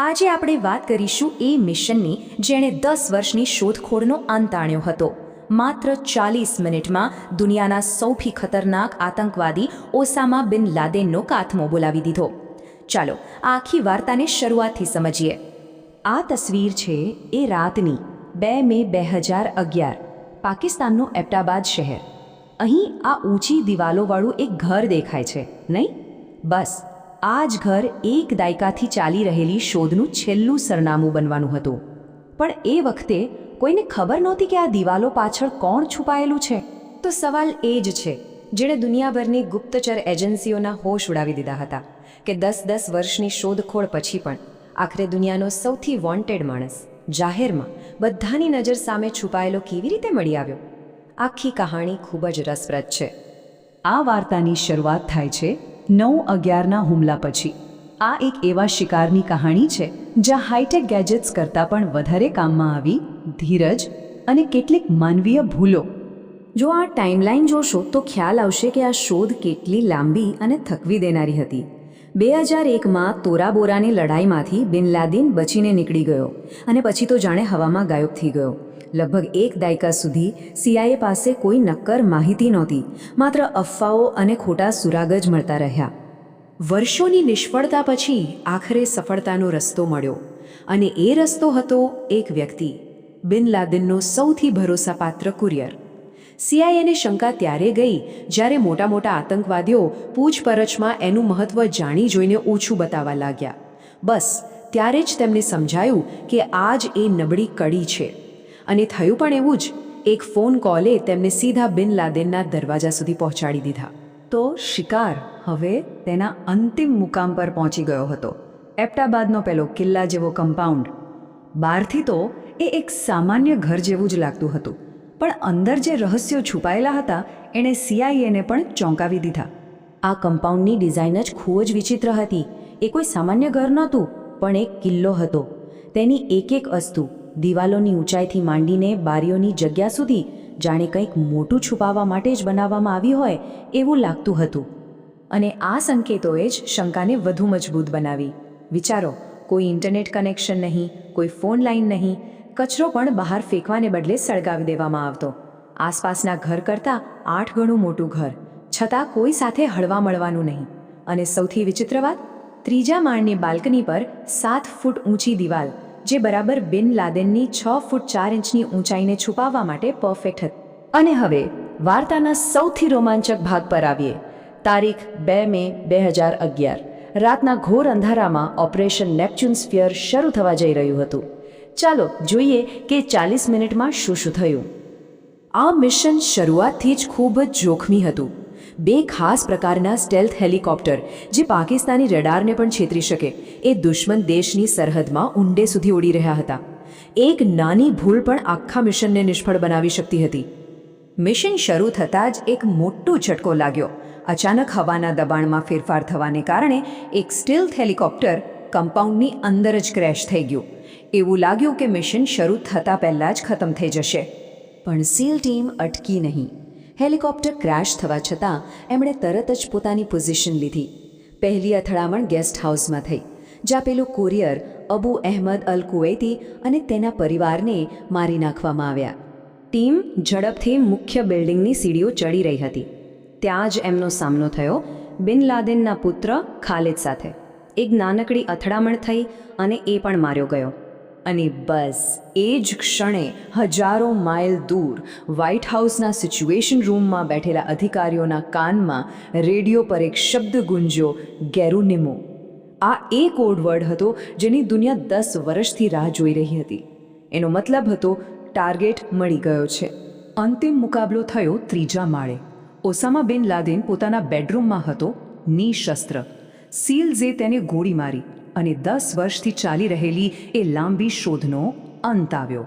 આજે આપણે વાત કરીશું એ મિશનની જેણે દસ વર્ષની શોધખોળનો અંત આણ્યો હતો. માત્ર ચાલીસ મિનિટમાં દુનિયાના સૌથી ખતરનાક આતંકવાદી ઓસામા બિન લાદેનનો કાથમો બોલાવી દીધો. ચાલો આ આખી વાર્તાને શરૂઆતથી સમજીએ. આ તસવીર છે એ રાતની બે મે બે હજાર અગિયાર, પાકિસ્તાનનું એબટાબાદ શહેર. અહીં આ ઊંચી દિવાલોવાળું એક ઘર દેખાય છે, નહીં? બસ આ જ ઘર એક દાયકાથી ચાલી રહેલી શોધનું છેલ્લું સરનામું બનવાનું હતું. પણ એ વખતે કોઈને ખબર નહોતી કે આ દિવાલો પાછળ કોણ છુપાયેલું છે. તો સવાલ એ જ છે, જેણે દુનિયાભરની ગુપ્તચર એજન્સીઓના હોશ ઉડાવી દીધા હતા કે દસ દસ વર્ષની શોધખોળ પછી પણ આખરે દુનિયાનો સૌથી વોન્ટેડ માણસ, જાહેરમાં, બધાની નજર સામે છુપાયેલો કેવી રીતે મળી આવ્યો? આખી કહાણી ખૂબ જ રસપ્રદ છે. આ વાર્તાની શરૂઆત થાય છે નવ અગિયારના હુમલા પછી. આ એક એવા શિકારની કહાણી છે, જ્યાં હાઈટેક ગેજેટ્સ કરતાં પણ વધારે કામમાં આવી, ધીરજ અને કેટલીક માનવીય ભૂલો. જો આ ટાઈમલાઈન જોશો, તો ખ્યાલ આવશે કે આ શોધ કેટલી લાંબી અને થકવી દેનારી હતી. બે હજાર એકમાં તોરાબોરાની લડાઈમાંથી બિન લાદેન બચીને નીકળી ગયો અને પછી તો જાણે હવામાં ગાયબ થઈ ગયો. લગભગ એક દાયકા સુધી સીઆઈએ પાસે કોઈ નક્કર માહિતી નહોતી. માત્ર અફવાઓ અને ખોટા સુરાગ જ મળતા રહ્યા. વર્ષોની નિષ્ફળતા પછી આખરે સફળતાનો રસ્તો મળ્યો અને એ રસ્તો હતો એક વ્યક્તિ, બિન લાદિનનો સૌથી ભરોસાપાત્ર કુરિયર. સીઆઈએને શંકા ત્યારે ગઈ જ્યારે મોટા મોટા આતંકવાદીઓ પૂછપરછમાં એનું મહત્વ જાણી જોઈને ઓછું બતાવવા લાગ્યા. બસ, ત્યારે જ તેમને સમજાયું કે આ જ એ નબળી કડી છે. અને થયું પણ એવું જ, એક ફોન કોલે તેમને સીધા બિન લાદેનના દરવાજા સુધી પહોંચાડી દીધા. તો શિકાર હવે તેના અંતિમ મુકામ પર પહોંચી ગયો હતો. એપ્ટાબાદનો પેલો કિલ્લા જેવો કમ્પાઉન્ડ બહારથી તો એ એક સામાન્ય ઘર જેવું જ લાગતું હતું. પણ અંદર જે રહસ્યો છુપાયેલા હતા, એણે સીઆઈએને પણ ચોંકાવી દીધા. આ કમ્પાઉન્ડની ડિઝાઇન જ ખૂબ જ વિચિત્ર હતી. એ કોઈ સામાન્ય ઘર નહોતું, પણ એક કિલ્લો હતો. તેની એક એક અસ્તુ દિવાલોની ઊંચાઈથી માંડીને બારીઓની જગ્યા સુધી જાણે કંઈક મોટું છુપાવવા માટે જ બનાવવામાં આવી હોય એવું લાગતું હતું. અને આ સંકેતોએ જ શંકાને વધુ મજબૂત બનાવી. વિચારો, કોઈ ઇન્ટરનેટ કનેક્શન નહીં, કોઈ ફોન લાઈન નહીં, કચરો પણ બહાર ફેંકવાને બદલે સળગાવી દેવામાં આવતો. આસપાસના ઘર કરતાં આઠ ગણું મોટું ઘર, છતાં કોઈ સાથે હળવા મળવાનું નહીં. અને સૌથી વિચિત્ર વાત, ત્રીજા માળની બાલ્કની પર સાત ફૂટ ઊંચી દિવાલ જે બરાબર બિન લાદેનની છ ફૂટ ચાર ઇંચની ઊંચાઈને છુપાવવા માટે પરફેક્ટ હતી. અને હવે વાર્તાના સૌથી રોમાંચક ભાગ પર આવીએ. તારીખ બે મે બે હજાર અગિયાર. રાતના ઘોર અંધારામાં ઓપરેશન નેપચ્યુન સ્ફિયર શરૂ થવા જઈ રહ્યું હતું. ચાલો જોઈએ કે ચાલીસ મિનિટમાં શું શું થયું. આ મિશન શરૂઆતથી જ ખૂબ જ જોખમી હતું. બે ખાસ પ્રકારના સ્ટેલ્થ હેલિકોપ્ટર, જે પાકિસ્તાની રડારને પણ છેતરી શકે. એ દુશ્મન દેશની સરહદમાં ઊંડે સુધી ઉડી રહ્યા હતા. એક નાની ભૂલ પણ આખા મિશનને નિષ્ફળ બનાવી શકતી હતી. મિશન શરૂ થતાં જ એક મોટો ઝટકો લાગ્યો. અચાનક હવાના દબાણમાં ફેરફાર થવાને કારણે એક સ્ટીલ્થ હેલિકોપ્ટર કમ્પાઉન્ડની અંદર જ ક્રેશ થઈ ગયું. એવું લાગ્યું કે મિશન શરૂ થતાં પહેલાં જ ખતમ થઈ જશે. પણ સીલ ટીમ અટકી નહીં. હેલિકોપ્ટર ક્રેશ થવા છતાં એમણે તરત જ પોતાની પોઝિશન લીધી. પહેલી અથડામણ ગેસ્ટ હાઉસમાં થઈ, જ્યાં પેલું courier Abu Ahmed al Kuwaiti અને તેના પરિવારને મારી નાખવામાં આવ્યા. ટીમ ઝડપથી મુખ્ય બિલ્ડિંગની સીડીઓ ચડી રહી હતી. ત્યાં જ એમનો સામનો થયો બિન લાદેનના પુત્ર ખાલિદ સાથે. એક નાનકડી અથડામણ થઈ અને એ પણ માર્યો ગયો. અને બસ, એ જ ક્ષણે હજારો માઇલ દૂર વ્હાઇટ હાઉસના સિચ્યુએશન રૂમમાં બેઠેલા અધિકારીઓના કાનમાં રેડિયો પર એક શબ્દ ગુંજ્યો, ગેરુનિમો. આ એ કોડવર્ડ હતો જેની દુનિયા દસ વર્ષથી રાહ જોઈ રહી હતી. એનો મતલબ હતો ટાર્ગેટ મળી ગયો છે. અંતિમ મુકાબલો થયો ત્રીજા માળે. ઓસામા બિન લાદેન પોતાના બેડરૂમમાં હતો, નિશસ્ત્ર. સીલ્ઝે તેને ગોળી મારી અને દસ વર્ષથી ચાલી રહેલી એ લાંબી શોધનો અંત આવ્યો.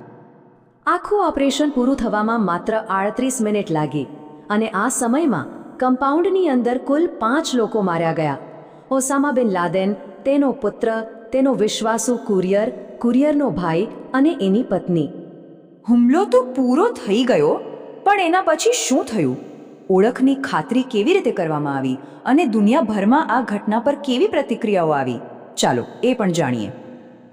આખું ઓપરેશન પૂરું થવામાં માત્ર આડત્રીસ મિનિટ લાગી અને આ સમયમાં કમ્પાઉન્ડની અંદર કુલ પાંચ લોકો માર્યા ગયા. ઓસામા બિન લાદેન, તેનો પુત્ર, તેનો વિશ્વાસુ કુરિયર, કુરિયરનો ભાઈ અને એની પત્ની. હુમલો તો પૂરો થઈ ગયો, પણ એના પછી શું થયું? ઓળખની ખાતરી કેવી રીતે કરવામાં આવી અને દુનિયાભરમાં આ ઘટના પર કેવી પ્રતિક્રિયાઓ આવી? ચાલો, એ પણ જાણીએ.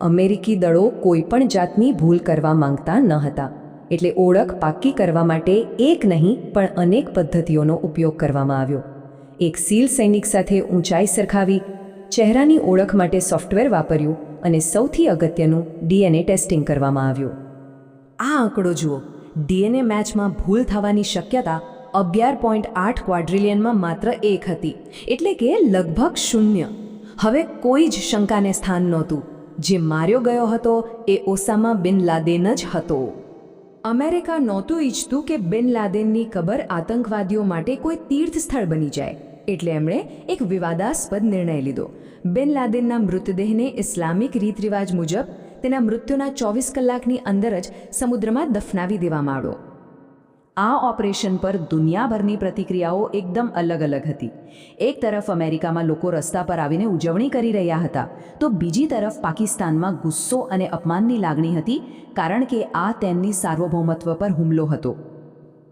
અમેરિકી દળો કોઈપણ જાતની ભૂલ કરવા માંગતા ન હતા, એટલે ઓળખ પાક્કી કરવા માટે એક નહીં, પણ અનેક પદ્ધતિઓનો ઉપયોગ કરવામાં આવ્યો. એક સીલ સૈનિક સાથે ઊંચાઈ સરખાવી, ચહેરાની ઓળખ માટે સોફ્ટવેર વાપર્યું અને સૌથી અગત્યનું ડીએનએ ટેસ્ટિંગ કરવામાં આવ્યું. આ આંકડો જુઓ. ડીએનએ મેચમાં ભૂલ થવાની શક્યતા અગિયાર પોઈન્ટ આઠ ક્વાડ્રિલિયનમાં માત્ર એક હતી, એટલે કે લગભગ શૂન્ય. હવે કોઈ જ શંકાને સ્થાન નહોતું. જે માર્યો ગયો હતો એ ઓસામા બિન લાદેન જ હતો. અમેરિકા નહોતું ઈચ્છતું કે બિન લાદેનની કબર આતંકવાદીઓ માટે કોઈ તીર્થ સ્થળ બની જાય. એટલે એમણે એક વિવાદાસ્પદ નિર્ણય લીધો. બિન લાદેનના મૃતદેહને ઇસ્લામિક રીત રિવાજ મુજબ તેના મૃત્યુના ચોવીસ કલાકની અંદર જ સમુદ્રમાં દફનાવી દેવામાં આવ્યો. આ ઓપરેશન પર દુનિયાભરની પ્રતિક્રિયાઓ એકદમ અલગ અલગ હતી. એક તરફ અમેરિકામાં લોકો રસ્તા પર આવીને ઉજવણી કરી રહ્યા હતા, તો બીજી તરફ પાકિસ્તાનમાં ગુસ્સો અને અપમાનની લાગણી હતી, કારણ કે આ તેમની સાર્વભૌમત્વ પર હુમલો હતો.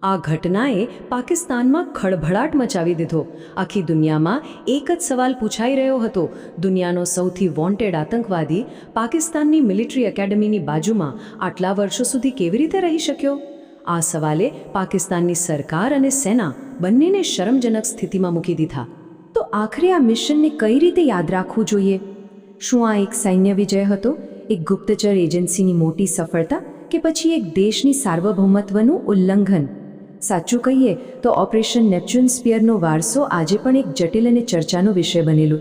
આ ઘટનાએ પાકિસ્તાનમાં ખળભળાટ મચાવી દીધો. આખી દુનિયામાં એક જ સવાલ પૂછાઈ રહ્યો હતો. દુનિયાનો સૌથી વોન્ટેડ આતંકવાદી પાકિસ્તાનની મિલિટરી એકેડમીની બાજુમાં આટલા વર્ષો સુધી કેવી રીતે રહી શક્યો? આ સવાલે પાકિસ્તાનની સરકાર અને સેના બંનેને શરમજનક સ્થિતિમાં મૂકી દીધા. તો આખરે આ મિશનને કઈ રીતે યાદ રાખવું જોઈએ? શું આ એક સૈન્ય વિજય હતો? એક ગુપ્તચર એજન્સીની મોટી સફળતા કે પછી એક દેશની સાર્વભૌમત્વનું ઉલ્લંઘન? સાચું કહીએ તો ઓપરેશન નેપચ્યુન સ્પિયરનો વારસો આજે પણ એક જટિલ અને ચર્ચાનો વિષય બનેલો